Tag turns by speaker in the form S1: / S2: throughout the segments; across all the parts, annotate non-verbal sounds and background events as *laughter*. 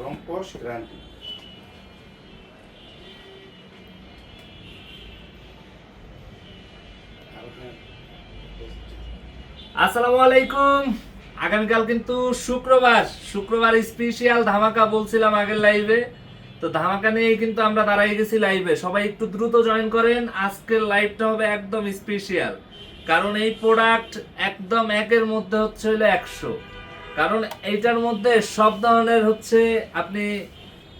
S1: রং কস
S2: আসসালামু আলাইকুম। আগামীকাল কিন্তু শুক্রবার। শুক্রবার স্পেশাল ধামাকা বলছিলাম আগের লাইভে তো ধামাকা নিয়ে কিন্তু আমরা দাঁড়াই গেছি লাইভে সবাই একটু দ্রুত জয়েন করেন। আজকের লাইভটা হবে একদম স্পেশাল কারণ এই প্রোডাক্ট একদম একের মধ্যে হচ্ছে হলো একশো। কারণ এইটার মধ্যে সব ধরনের হচ্ছে আপনি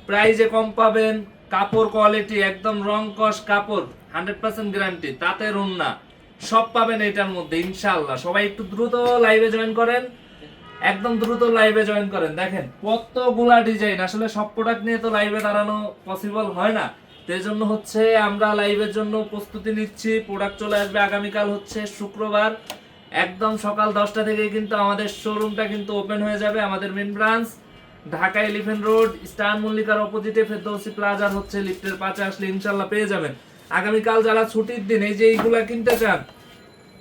S2: প্রাইজে কম পাবেন, কাপড় কোয়ালিটি একদম রং কস কাপড় হান্ড্রেড পার্সেন্ট গ্যারান্টি তাতে রুন না। সব পাবেন এটার মধ্যে ইনশাল্লাহ সবাই একটু দ্রুত লাইভে জয়েন করেন, একদম দ্রুত লাইভে জয়েন করেন। দেখেন, কতগুলা ডিজাইন আসলে সব প্রোডাক্ট নিয়ে তো লাইভে দাঁড়ানো পসিবল হয় না। তো এই জন্য হচ্ছে আমরা লাইভের জন্য প্রস্তুতি নিচ্ছি। প্রোডাক্ট চলে আসবে আগামীকাল হচ্ছে শুক্রবার। একদম সকাল দশটা থেকে কিন্তু আমাদের শোরুমটা কিন্তু ওপেন হয়ে যাবে, আমাদের main branch Dhaka Elephant Road Star মল্লিকার অপোজিটে ফেরদৌসি প্লাজার হচ্ছে লিফটের পাশে আসলে ইনশাল্লাহ পেয়ে যাবেন। আগামীকাল যারা ছুটির দিন, এই যে এইগুলা কিনতে চান,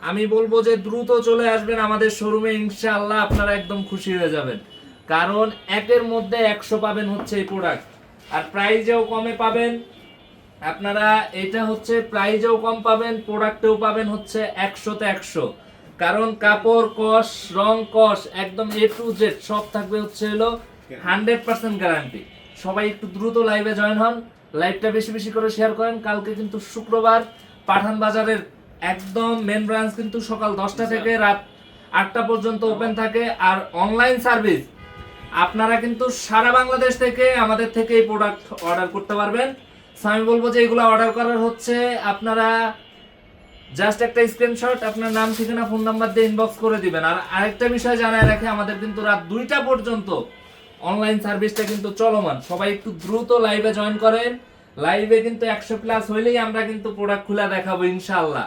S2: আমি বলব যে দ্রুত চলে আসবেন আমাদের শোরুমে ইনশাআল্লাহ আপনারা একদম খুশি হয়ে যাবেন। কারণ একের মধ্যে একশো পাবেন হচ্ছে এই প্রোডাক্ট আর প্রাইজেও কমে পাবেন, আপনারা এটা হচ্ছে প্রাইজেও কম পাবেন প্রোডাক্টেও পাবেন হচ্ছে একশোতে একশো। কারণ কাপড় কস রং কস একদম এ টু জেড সব থাকবে হচ্ছে হলো হান্ড্রেড পার্সেন্ট গ্যারান্টি। সবাই একটু দ্রুত লাইভে জয়েন হন লাইভটা বেশি বেশি করে শেয়ার করেন। কালকে কিন্তু শুক্রবার পাঠান বাজারের একদম মেন ব্রাঞ্চ কিন্তু সকাল দশটা থেকে রাত আটটা পর্যন্ত ওপেন থাকে। আর অনলাইন সার্ভিস আপনারা কিন্তু সারা বাংলাদেশ থেকে আমাদের থেকে এই প্রোডাক্ট অর্ডার করতে পারবেন। আমি বলব যে এগুলো অর্ডার করার হচ্ছে আপনারা জাস্ট একটা স্ক্রিনশট আপনার নাম ঠিকানা ফোন নাম্বার দিয়ে ইনবক্স করে দিবেন। আর আরেকটা বিষয় জানায় রাখে আমাদের কিন্তু রাত দুইটা পর্যন্ত অনলাইন সার্ভিসটা কিন্তু চলমান। সবাই একটু দ্রুত লাইভে জয়েন করেন। লাইভে কিন্তু একশো প্লাস হইলেই আমরা কিন্তু প্রোডাক্ট খুলে দেখাবো ইনশাল্লাহ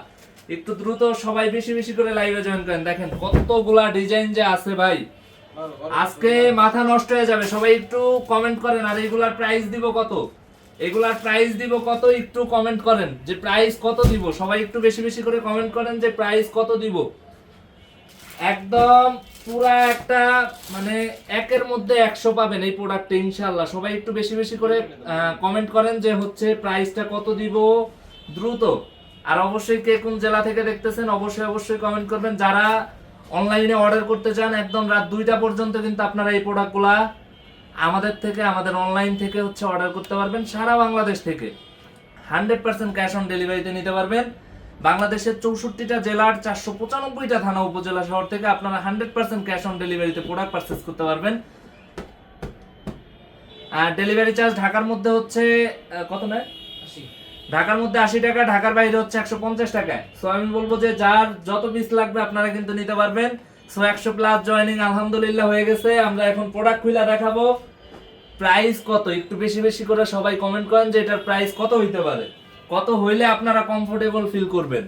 S2: একটু দ্রুত সবাই বেশি বেশি করে লাইভে জয়েন করেন। দেখেন কতগুলা ডিজাইন যে আছে ভাই। আজকে মাথা নষ্ট হয়ে যাবে সবাই একটু কমেন্ট করেন আর এগুলার প্রাইস দিব কত? এগুলার প্রাইস দিব কত একটু কমেন্ট করেন। যে প্রাইস কত দিব? সবাই একটু বেশি বেশি করে কমেন্ট করেন যে প্রাইস কত দিব। একদম পুরা একটা মানে একের মধ্যে একশো পাবেন এই প্রোডাক্টে ইনশাল্লাহ সবাই একটু বেশি বেশি করে কমেন্ট করেন যে হচ্ছে প্রাইসটা কত দিব দ্রুত। আর অবশ্যই কে কোন জেলা থেকে দেখতেছেন, অবশ্যই অবশ্যই কমেন্ট করবেন। যারা অনলাইনে অর্ডার করতে চান, একদম রাত দুইটা পর্যন্ত কিন্তু আপনারা এই প্রোডাক্টগুলা আমাদের থেকে, আমাদের অনলাইন থেকে হচ্ছে অর্ডার করতে পারবেন, সারা বাংলাদেশ থেকে। হান্ড্রেড পার্সেন্ট ক্যাশ অন ডেলিভারিতে নিতে পারবেন। বাংলাদেশের চৌষট্টিটা জেলার চারশো পঁচানব্বইটা থানা উপজেলা শহর থেকে আপনারা হান্ড্রেড পার্সেন্ট ক্যাশ অন ডেলিভারিতে প্রোডাক্ট পারচেস করতে পারবেন। আর ডেলিভারি চার্জ ঢাকার মধ্যে হচ্ছে কত নেয়? ঢাকার মধ্যে আশি টাকা, ঢাকার বাইরে হচ্ছে একশো পঞ্চাশ টাকা সো আমি বলব যে যার যত পিস লাগবে আপনারা কিন্তু নিতে পারবেন। সো একশো প্লাস জয়েনিং আলহামদুলিল্লাহ হয়ে গেছে। আমরা এখন প্রোডাক্ট খুলে দেখাবো। প্রাইস কত? একটু বেশি বেশি করে সবাই কমেন্ট করেন যে এটার প্রাইস কত হইতে পারে। কত হইলে আপনারা কমফোর্টেবল ফিল করবেন।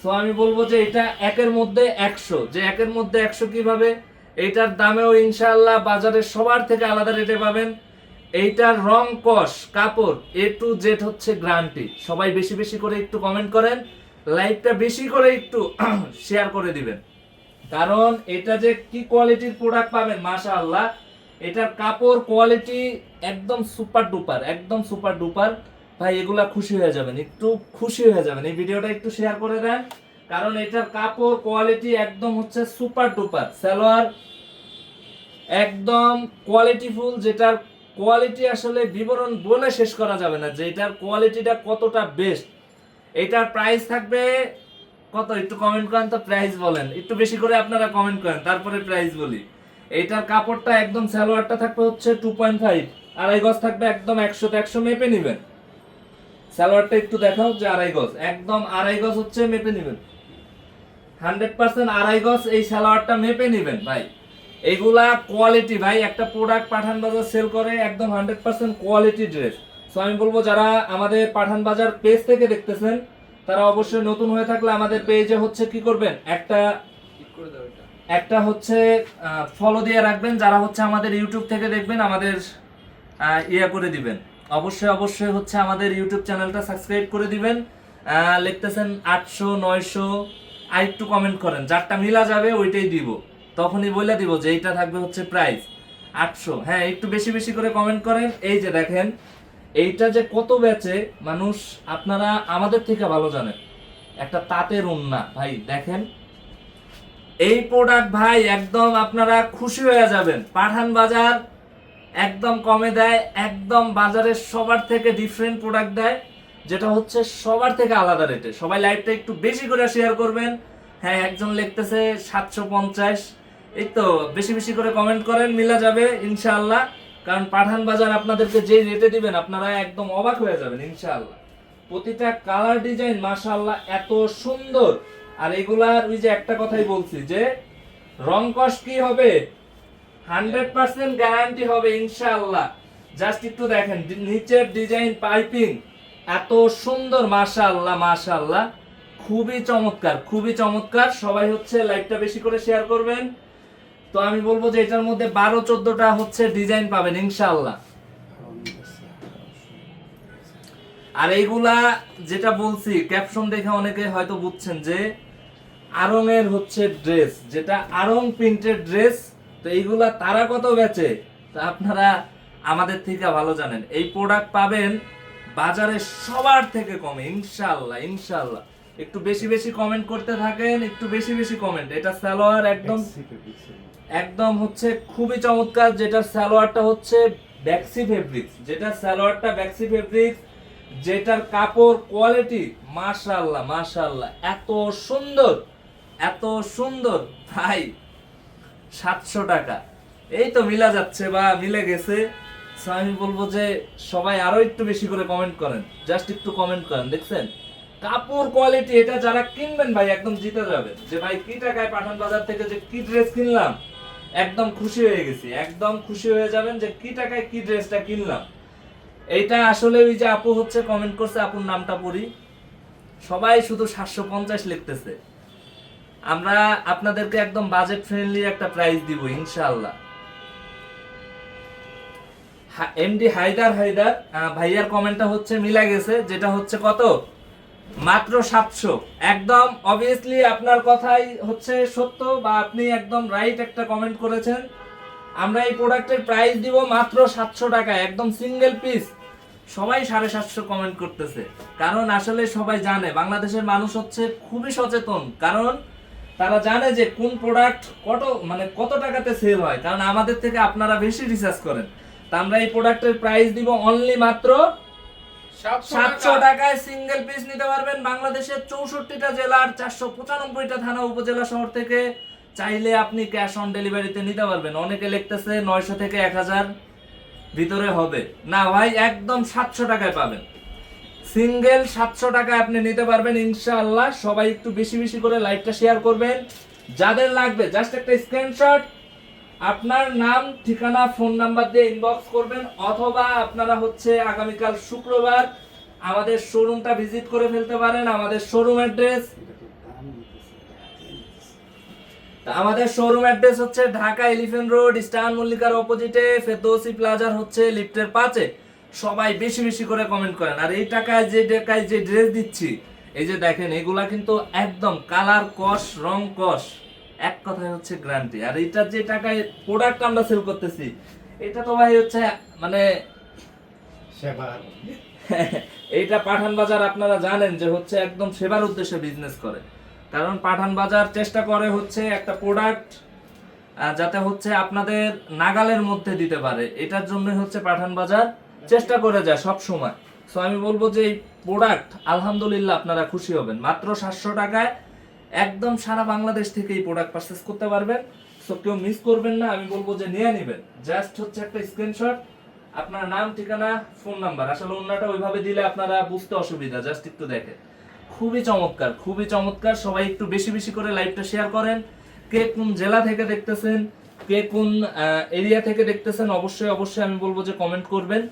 S2: সো আমি বলব যে এটা একের মধ্যে একশো। যে একের মধ্যে একশো কীভাবে? এইটার দামেও ইনশাআল্লাহ বাজারে সবার থেকে আলাদা রেটে পাবেন। এইটার রং কস, কাপড় এ টু জেড হচ্ছে গ্যারান্টি সবাই বেশি বেশি করে একটু কমেন্ট করেন। লাইকটা বেশি করে একটু *clears throat* শেয়ার করে দিবেন। কারণ এটা যে কি কোয়ালিটির প্রোডাক্ট পাবেন মাশা আল্লাহ এটার কাপড় কোয়ালিটি একদম সুপার ডুপার একদম সুপার ডুপার ভাই, এগুলা খুশি হয়ে যাবেন, একটু খুশি হয়ে যাবেন। এই ভিডিওটা একটু শেয়ার করে দেন, কারণ এটার কাপড় কোয়ালিটি একদম হচ্ছে সুপার ডুপার সালোয়ার একদম কোয়ালিটিফুল যেটার কোয়ালিটি আসলে বিবরণ বলে শেষ করা যাবে না, যে এটার কোয়ালিটিটা কতটা বেস্ট এটার প্রাইস থাকবে কত? একটু কমেন্ট করেন তো প্রাইস বলেন। একটু বেশি করে আপনারা কমেন্ট করেন, তারপরে প্রাইস বলি। এইটার কাপড়টা একদম সালোয়ারটা থাকবে হচ্ছে টু পয়েন্ট ফাইভ আড়াই গজ থাকবে একদম একশোতে একশো মেপে নেবেন। সালোয়ারটা একটু দেখাও যে আড়াই গজ। একদম আড়াই গজ হচ্ছে মেপে নেবেন। হান্ড্রেড পার্সেন্ট আড়াই গজ এই সালোয়ারটা মেপে নেবেন, ভাই। এগুলা কোয়ালিটি ভাই। একটা প্রোডাক্ট পাঠান বাজার সেল করে একদম hundred percent quality dress so আমি বলব যারা আমাদের পাঠান বাজার পেজ থেকে দেখতেছেন তারা অবশ্যই নতুন হয়ে থাকলে আমাদের পেজে হচ্ছে কি করবেন? একটা একটা হচ্ছে ফলো দিয়ে রাখবেন যারা হচ্ছে আমাদের ইউটিউব থেকে দেখবেন আমাদের ইয়ে করে দিবেন। অবশ্যই অবশ্যই হচ্ছে আমাদের ইউটিউব চ্যানেলটা সাবস্ক্রাইব করে দিবেন। লিখতেছেন আটশো নয়শো আর একটু কমেন্ট করেন। যারটা মিলা যাবে ওইটাই দিব। তখনই বলে দিব যে এইটা থাকবে হচ্ছে প্রাইস আটশো হ্যাঁ একটু বেশি বেশি করে কমেন্ট করেন। এই যে দেখেন এইটা যে কত বেচে, মানুষ আপনারা আমাদের থেকে ভালো জানেন। একটা তাঁতের উন্না, ভাই দেখেন। এই প্রোডাক্ট ভাই একদম আপনারা খুশি হয়ে যাবেন। পাঠান বাজার একদম কমে দেয়, একদম বাজারের সবার থেকে ডিফারেন্ট প্রোডাক্ট দেয়, যেটা হচ্ছে সবার থেকে আলাদা রেটে সবাই লাইভটা একটু বেশি করে শেয়ার করবেন। হ্যাঁ একজন লিখতেছে সাতশো পঞ্চাশ। এই তো, বেশি বেশি করে কমেন্ট করেন, মিলা যাবে, ইনশাআল্লাহ। কারণ পাঠান বাজার আপনাদেরকে যে রেটে দিবেন, আপনারা একদম অবাক হয়ে যাবেন, ইনশাআল্লাহ। প্রতিটা কালার ডিজাইন মাশাআল্লাহ, এত সুন্দর। আর এগুলার ওই যে একটা কথাই বলছি যে, রং কস কি হবে? হান্ড্রেড পার্সেন্ট গ্যারান্টি হবে, ইনশাআল্লাহ। জাস্ট একটু দেখেন নিচের ডিজাইন পাইপিং এত সুন্দর, মাশাআল্লাহ মাশাআল্লাহ। খুবই চমৎকার খুবই চমৎকার। সবাই হচ্ছে লাইভটা বেশি করে শেয়ার করবেন। তো আমি বলব যে এটার মধ্যে বারো, চোদ্দটা হচ্ছে ডিজাইন পাবেন, ইনশাআল্লাহ। আর এইগুলা যেটা বলছি ক্যাপশন দেখে অনেকে হয়তো বুঝছেন যে আরং এর হচ্ছে ড্রেস যেটা আরং প্রিন্টেড ড্রেস তো এইগুলা তারা কত বেচে? তা আপনারা আমাদের থেকে ভালো জানেন। এই প্রোডাক্ট পাবেন বাজারে সবার থেকে কমে ইনশাল্লাহ ইনশাল্লাহ একটু বেশি বেশি কমেন্ট করতে থাকেন, একটু বেশি বেশি কমেন্ট এটা সালোয়ার একদম একদম হচ্ছে খুবই চমৎকার যেটা সালোয়ারটা হচ্ছে ব্যাক্সি ফেব্রিক্স যেটা সালোয়ারটা ব্যাক্সি ফেব্রিক্স যেটার কাপড় কোয়ালিটি মাশাআল্লাহ মাশাআল্লাহ। এত সুন্দর এত সুন্দর। ভাই, সাতশো টাকা। এই তো মিলা যাচ্ছে বা মিলে গেছে। আমি বলব যে সবাই আরও একটু বেশি করে কমেন্ট করেন। জাস্ট একটু কমেন্ট করেন, দেখছেন? কাপড় কোয়ালিটি এটা যারা কিনবেন ভাই, একদম জিতে যাবে যে ভাই, কি টাকায় পাঠান বাজার থেকে যে কি ড্রেস কিনলাম? একদম খুশি হয়ে গেছি। একদম খুশি হয়ে যাবেন যে কি টাকায় কি ড্রেসটা কিনলাম। এইটা আসলে ওই যে আপু হচ্ছে কমেন্ট করছে, আপুর নামটা পড়ি। সবাই শুধু সাতশো পঞ্চাশ লিখতেছে। আমরা আপনাদেরকে একদম বাজেট ফ্রেন্ডলি একটা প্রাইস দিব, ইনশাআল্লাহ। এমডি হায়দার হায়দার ভাইয়ার কমেন্টটা হচ্ছে মিলা গেছে, যেটা হচ্ছে কত? মাত্র সাতশো। একদম অবভিয়াসলি আপনার কথাই হচ্ছে সত্য বা আপনি একদম রাইট একটা কমেন্ট করেছেন। আমরা এই প্রোডাক্টের প্রাইস দিব মাত্র সাতশো টাকা, একদম সিঙ্গেল পিস সবাই সাড়ে সাতশো কমেন্ট করতেছে। কারণ আসলে সবাই জানে, বাংলাদেশের মানুষ হচ্ছে খুবই সচেতন। কারণ তারা জানে যে কোন প্রোডাক্ট কত মানে কত টাকাতে সেল হয়। কারণ আমাদের থেকে আপনারা বেশি রিসার্চ করেন। তা আমরা এই প্রোডাক্টের প্রাইস দিব অনলি মাত্র সাতশো টাকায় সিঙ্গেল পিস নিতে পারবেন বাংলাদেশের চৌষট্টিটা জেলার চারশো পঁচানব্বইটা থানা উপজেলা শহর থেকে। চাইলে আপনি ক্যাশ অন ডেলিভারিতে নিতে পারবেন। অনেকে লিখতেছে নয়শো থেকে এক হাজার ভিতরে হবে। না ভাই, একদম সাতশো টাকায় পাবেন। সিঙ্গেল সাতশো টাকায় আপনি নিতে পারবেন ইনশাআল্লাহ। সবাই একটু বেশি বেশি করে লাইভটা শেয়ার করবেন। যাদের লাগবে জাস্ট একটা স্ক্রিনশট আপনার নাম, ঠিকানা, ফোন নাম্বার দিয়ে ইনবক্স করবেন, অথবা আপনারা হচ্ছে আগামীকাল শুক্রবার আমাদের শোরুমটা ভিজিট করে ফেলতে পারেন, আমাদের শোরুম অ্যাড্রেস আমাদের শোরুম অ্যাড্রেস হচ্ছে ঢাকা এলিফেন্ট রোড স্টার মল্লিকার অপোজিটে ফেরদৌসি প্লাজার হচ্ছে লিফটের পাঁচে। সবাই বেশি বেশি করে কমেন্ট করেন। আর এই টাকায় যে টাকায় যে ড্রেস দিচ্ছি, এই যে দেখেন, এগুলা কিন্তু একদম কালার কস রং কস এক কথায় হচ্ছে গ্যারান্টি আর এইটার যে টাকায় প্রোডাক্ট আমরা সেল করতেছি এটা তো ভাই হচ্ছে মানে *laughs* এইটা পাঠান বাজার আপনারা জানেন যে হচ্ছে একদম সেবার উদ্দেশ্যে বিজনেস করে। কারণ পাঠান বাজার চেষ্টা করে হচ্ছে একটা প্রোডাক্ট যাতে হচ্ছে আপনাদের নাগালের মধ্যে দিতে পারে। এটার জন্য হচ্ছে পাঠান বাজার চেষ্টা করে যায় সব সময়। সো আমি বলব যে এই প্রোডাক্ট আলহামদুলিল্লাহ আপনারা খুশি হবেন। মাত্র সাতশো টাকায় একদম সারা বাংলাদেশ থেকে এই প্রোডাক্ট পারচেস করতে পারবেন। সো কেউ মিস করবেন না, আমি বলব যে নিয়ে নেবেন। জাস্ট হচ্ছে একটা স্ক্রিনশট আপনার নাম, ঠিকানা ফোন নাম্বার আসলে অন্যটা ওইভাবে দিলে আপনারা বুঝতে অসুবিধা জাস্ট একটু দেখেন। খুবই চমৎকার খুবই চমৎকার। সবাই একটু বেশি বেশি করে লাইভটা শেয়ার করেন। কে কোন জেলা থেকে দেখতেছেন, কে কোন এরিয়া থেকে দেখতেছেন, অবশ্যই অবশ্যই আমি বলব যে কমেন্ট করবেন।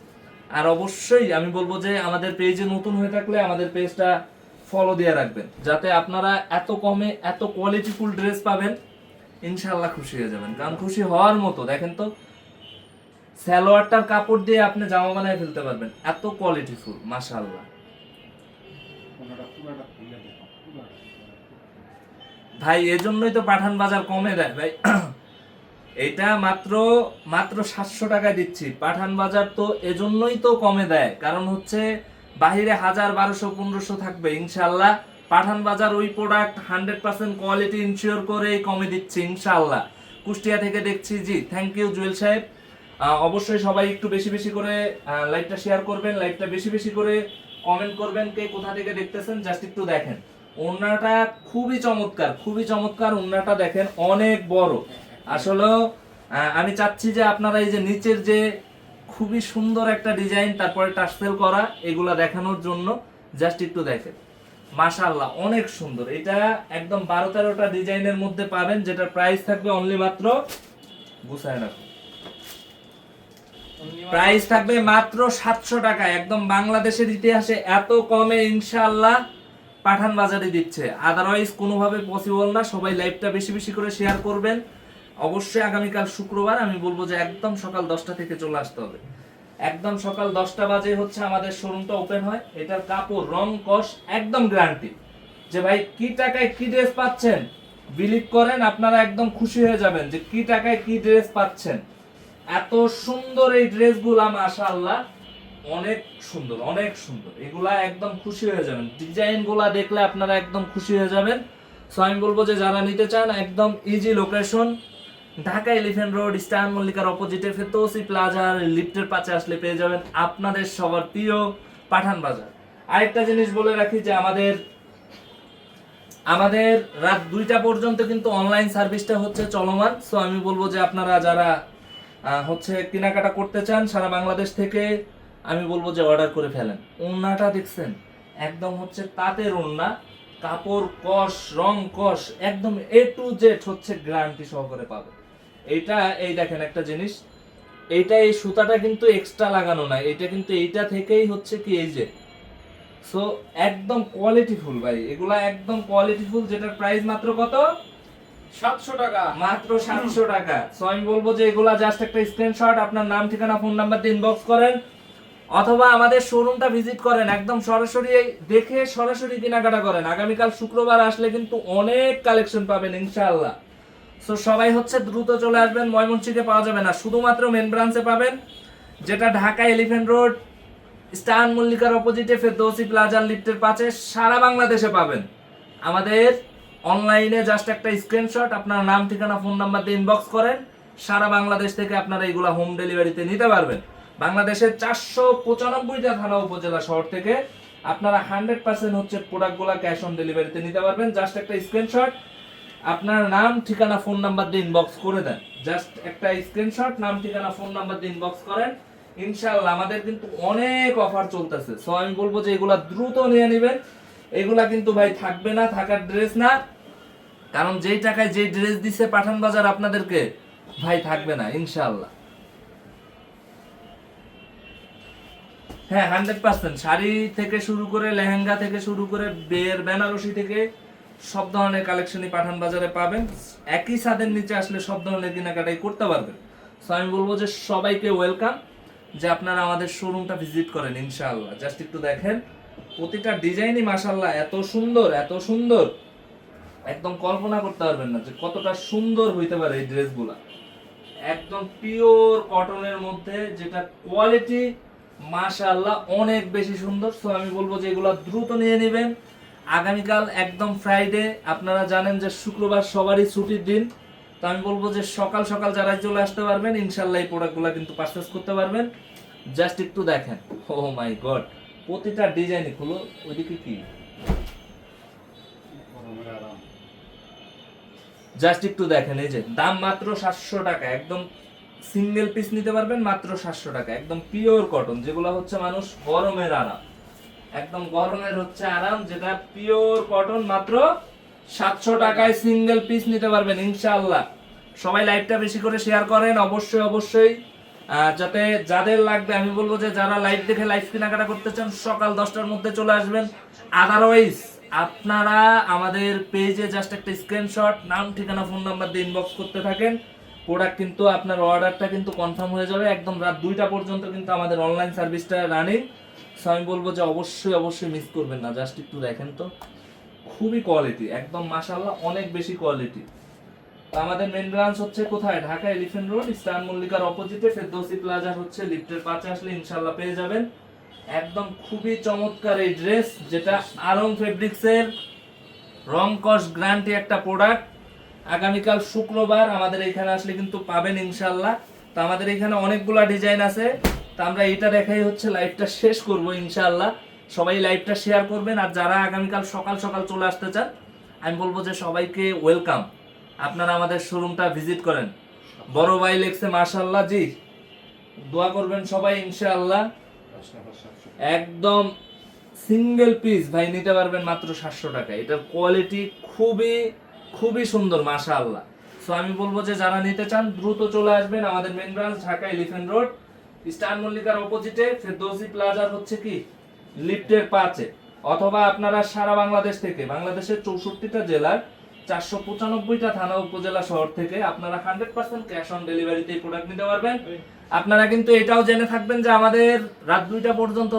S2: আর অবশ্যই আমি বলব যে আমাদের পেজে নতুন হয়ে থাকলে আমাদের পেজটা ফলো দিয়ে রাখবেন। যাতে আপনারা এত কমে এত কোয়ালিটিফুল ড্রেস পাবেন ইনশাল্লাহ খুশি হয়ে যাবেন। কারণ খুশি হওয়ার মতো দেখেন তো সালোয়ারটার কাপড় দিয়ে আপনি জামা বানায় ফেলতে পারবেন। এত কোয়ালিটিফুল মাশাআল্লাহ। ভাই এজন্যই তো পাঠান বাজার কমে দেয় ভাই। *coughs* এটা মাত্র মাত্র সাতশো টাকা দিচ্ছি। পাঠান বাজার তো এজন্যই তো কমে দেয়। কারণ হচ্ছে বাহিরে হাজার বারোশো, পনেরোশো থাকবে ইনশাল্লাহ পাঠান বাজার ওই product hundred percent quality ensure করে কমে দিচ্ছে ইনশাল্লাহ কুষ্টিয়া থেকে দেখছি, জি থ্যাংক ইউ জুয়েল সাহেব। অবশ্যই সবাই একটু বেশি বেশি করে লাইভটা শেয়ার করবেন লাইভটা বেশি বেশি করে কমেন্ট করবেন কে কোথা থেকে দেখতেছেন জাস্ট একটু দেখেন। ওড়নাটা খুবই চমৎকার খুবই চমৎকার ওড়নাটা দেখেন, অনেক বড়। আসলে আমি চাচ্ছি যে আপনারা এই যে নিচের যে খুবই সুন্দর একটা ডিজাইন তারপরে টাসপেল করা এগুলা দেখানোর জন্য জাস্ট একটু দেখেন। মাশাআল্লাহ অনেক সুন্দর। এটা একদম বারো তেরোটা ডিজাইনের মধ্যে পাবেন যেটার প্রাইস থাকবে অনলি মাত্র গুছায় রাখুন। প্রাইস থাকবে মাত্র সাতশো টাকা একদম বাংলাদেশের ইতিহাসে এত কমে ইনশাআল্লাহ পাঠান বাজারে দিচ্ছে। আদারওয়াইজ কোনোভাবে পসিবল না সবাই লাইভটা বেশি বেশি করে শেয়ার করবেন। অবশ্যই আগামীকাল শুক্রবার আমি বলব যে একদম সকাল দশটা থেকে চলে আসতে হবে। একদম সকাল দশটা বাজে হচ্ছে আমাদের শোরুমটা ওপেন হয়। এটার কাপড়, রং, কস, একদম গ্যারান্টি যে ভাই, কি টাকায় কি ড্রেস পাচ্ছেন? বিলিভ করেন, আপনারা একদম খুশি হয়ে যাবেন যে কি টাকায় কি ড্রেস পাচ্ছেন। এত সুন্দর এই ড্রেসগুলা মাশাআল্লাহ। অনেক সুন্দর অনেক সুন্দর। এগুলা একদম খুশি হয়ে যাবেন। ডিজাইনগুলা দেখলে আপনারা একদম খুশি হয়ে যাবেন। সো আমি বলব যে যারা নিতে চান, একদম easy location Dhaka Elephant Road Star মল্লিকার অপোজিটে ফেতোসি প্লাজার লিফটের পাশে আসলে পেয়ে যাবেন আপনাদের সবার প্রিয় পাঠান বাজার। আরেকটা জিনিস বলে রাখি যে আমাদের আমাদের রাত দুইটা পর্যন্ত কিন্তু অনলাইন সার্ভিসটা হচ্ছে চলমান। সো আমি বলব যে আপনারা যারা হচ্ছে কেনাকাটা করতে চান সারা বাংলাদেশ থেকে, আমি বলব যে অর্ডার করে ফেলেন। ওড়নাটা দেখছেন? একদম হচ্ছে তাঁতের ওড়না কাপড় কষ রং কষ একদম এ টু জেড হচ্ছে গ্যারান্টি সহকারে পাবে এইটা এই দেখেন একটা জিনিস এইটা এই সুতাটা কিন্তু এক্সট্রা লাগানো না এটা কিন্তু এইটা থেকেই হচ্ছে কি এই যে সো একদম কোয়ালিটিফুল ভাই এগুলা একদম কোয়ালিটিফুল যেটার প্রাইস মাত্র কত?
S1: সাতশো টাকা।
S2: মাত্র সাতশো টাকা। সো আমি বলব যে এগুলা জাস্ট একটা স্ক্রিনশট আপনার নাম ঠিকানা ফোন নাম্বার দিয়ে ইনবক্স করেন অথবা আমাদের শোরুমটা ভিজিট করেন একদম সরাসরি দেখে সরাসরি কেনাকাটা করেন। আগামীকাল শুক্রবার আসলে কিন্তু অনেক কালেকশন পাবেন ইনশাআল্লাহ। সো সবাই হচ্ছে দ্রুত চলে আসবেন, ময়মনসিংহে পাওয়া যাবে না। শুধুমাত্র মেন ব্রাঞ্চে পাবেন, যেটা ঢাকা এলিফেন্ট রোড স্টান মল্লিকার অপোজিটে ফেরদৌসি প্লাজার লিফটের পাশে সারা বাংলাদেশে পাবেন। আমাদের অনলাইনে জাস্ট একটা স্ক্রিনশট আপনার নাম, ঠিকানা ফোন নাম্বার দিয়ে ইনবক্স করেন, সারা বাংলাদেশ থেকে আপনারা এগুলা হোম ডেলিভারিতে নিতে পারবেন। বাংলাদেশের চারশো পঁচানব্বইটা থানা, উপজেলা শহর থেকে আপনারা হান্ড্রেড পার্সেন্ট হচ্ছে প্রোডাক্টগুলো ক্যাশ অন ডেলিভারিতে নিতে পারবেন। জাস্ট একটা স্ক্রিনশট আপনার নাম, ঠিকানা ফোন নাম্বার দিয়ে ইনবক্স করে দেন। জাস্ট একটা স্ক্রিনশট নাম, ঠিকানা ফোন নাম্বার দিয়ে ইনবক্স করেন। ইনশাআল্লাহ আমাদের কিন্তু অনেক অফার চলতেছে। সো আমি বলব যে এগুলা দ্রুত নিয়ে নেবেন। এগুলা কিন্তু ভাই থাকবে না, থাকার ড্রেস না। কারণ যেই টাকায় যেই ড্রেস দিছে পাঠান বাজার আপনাদেরকে, ভাই থাকবে না, ইনশাআল্লাহ। হ্যাঁ হান্ড্রেড পার্সেন্ট শাড়ি থেকে শুরু করে লেহেঙ্গা থেকে শুরু করে, বের, বেনারসি থেকে সব ধরনের কালেকশনই পাঠান বাজারে পাবেন। একই ছাদের নিচে আসলে সব ধরনের কেনাকাটাই করতে পারবেন। সো আমি বলব যে সবাইকে ওয়েলকাম যে আপনারা আমাদের শোরুমটা ভিজিট করেন, ইনশাআল্লাহ। জাস্ট একটু দেখেন, প্রতিটা ডিজাইনই মাশাল্লাহ এত সুন্দর এত সুন্দর। একদম কল্পনা করতে পারবেন না যে কতটা সুন্দর হইতে পারে এই ড্রেসগুলা। একদম পিওর কটনের মধ্যে যেটা কোয়ালিটি মাশাআল্লাহ অনেক বেশি সুন্দর। সো আমি বলব যে এগুলো দ্রুত নিয়ে নেবেন। আগামীকাল একদম ফ্রাইডে আপনারা জানেন যে শুক্রবার সবারই ছুটির দিন। তো আমি বলব যে সকাল সকাল যারা চলে আসতে পারবেন, ইনশাল্লাহ এই প্রোডাক্টগুলো কিন্তু পারচেস করতে পারবেন। জাস্ট একটু দেখেন। ও মাই গড প্রতিটা ডিজাইনই খুলো, ওইদিকে কি? জাস্ট একটু দেখেন, এই যে দাম মাত্র সাতশো টাকা, একদম সিঙ্গেল পিস নিতে পারবেন মাত্র সাতশো টাকা, একদম পিওর কটন যেগুলো হচ্ছে মানুষ গরমের আরাম একদম গরমের হচ্ছে আরাম, যেটা পিওর কটন মাত্র সাতশো টাকায় সিঙ্গেল পিস নিতে পারবেন, ইনশাআল্লাহ। সবাই লাইভটা বেশি করে শেয়ার করেন, অবশ্যই অবশ্যই। যাতে যাদের লাগবে, আমি বলব যে যারা লাইভ দেখে লাইভ কেনাকাটা করতে চান, সকাল দশটার মধ্যে চলে আসবেন। আদারওয়াইজ আপনারা আমাদের পেজে জাস্ট একটা স্ক্রিনশট নাম, ঠিকানা ফোন নাম্বার দিয়ে ইনবক্স করতে থাকেন। প্রোডাক্ট কিন্তু আপনার অর্ডারটা কিন্তু কনফার্ম হয়ে যাবে। একদম রাত দুইটা পর্যন্ত কিন্তু আমাদের অনলাইন সার্ভিসটা রানিং সো আমি বলব যে অবশ্যই অবশ্যই মিস করবেন না। জাস্ট একটু দেখেন তো। খুবই কোয়ালিটি একদম মাশাআল্লাহ অনেক বেশি কোয়ালিটি আমাদের মেন ব্রাঞ্চ হচ্ছে কোথায়? ঢাকা এলিফেন্ট রোড স্টার মল্লিকার অপোজিটে ফেরদৌসি প্লাজা হচ্ছে লিফটের পাশে আসলে ইনশাল্লাহ পেয়ে যাবেন। একদম খুবই চমৎকার এই ড্রেস যেটা আরং ফেব্রিক্সের রং কস গ্রান্টি একটা প্রোডাক্ট আগামীকাল শুক্রবার আমাদের এখানে আসলে কিন্তু পাবেন ইনশাল্লাহ তো আমাদের এখানে অনেকগুলা ডিজাইন আছে। তো আমরা এটা দেখাই হচ্ছে লাইভটা শেষ করব ইনশাল্লাহ সবাই লাইভটা শেয়ার করবেন আর যারা আগামীকাল সকাল সকাল চলে আসতে চান, আমি বলব যে সবাইকে ওয়েলকাম আপনারা আমাদের শোরুমটা ভিজিট করেন। বড় ভাই লেখছে মাশাল্লাহ জি। দোয়া করবেন সবাই ইনশাআল্লাহ। একদম সিঙ্গেল পিস ভাই, নিতে পারবেন মাত্র সাতশো টাকা। এটার কোয়ালিটি খুবই খুবই সুন্দর, মাশাআল্লাহ। সো আমি বলব যে যারা নিতে চান, দ্রুত চলে আসবেন আমাদের main branch Dhaka Elephant Road Star মল্লিকার অপোজিটে ফেরদৌসি প্লাজার হচ্ছে কি? লিফটের পাঁচে। অথবা আপনারা সারা বাংলাদেশ থেকে, বাংলাদেশের চৌষট্টিটা জেলার চারশো পঁচানব্বইটা থানা উপজেলা শহর থেকে আপনারা হান্ড্রেড পার্সেন্ট ক্যাশ অন ডেলিভারিতে প্রোডাক্ট নিতে পারবেন। আপনারা কিন্তু এটাও জেনে থাকবেন যে আমাদের রাত দুইটা পর্যন্ত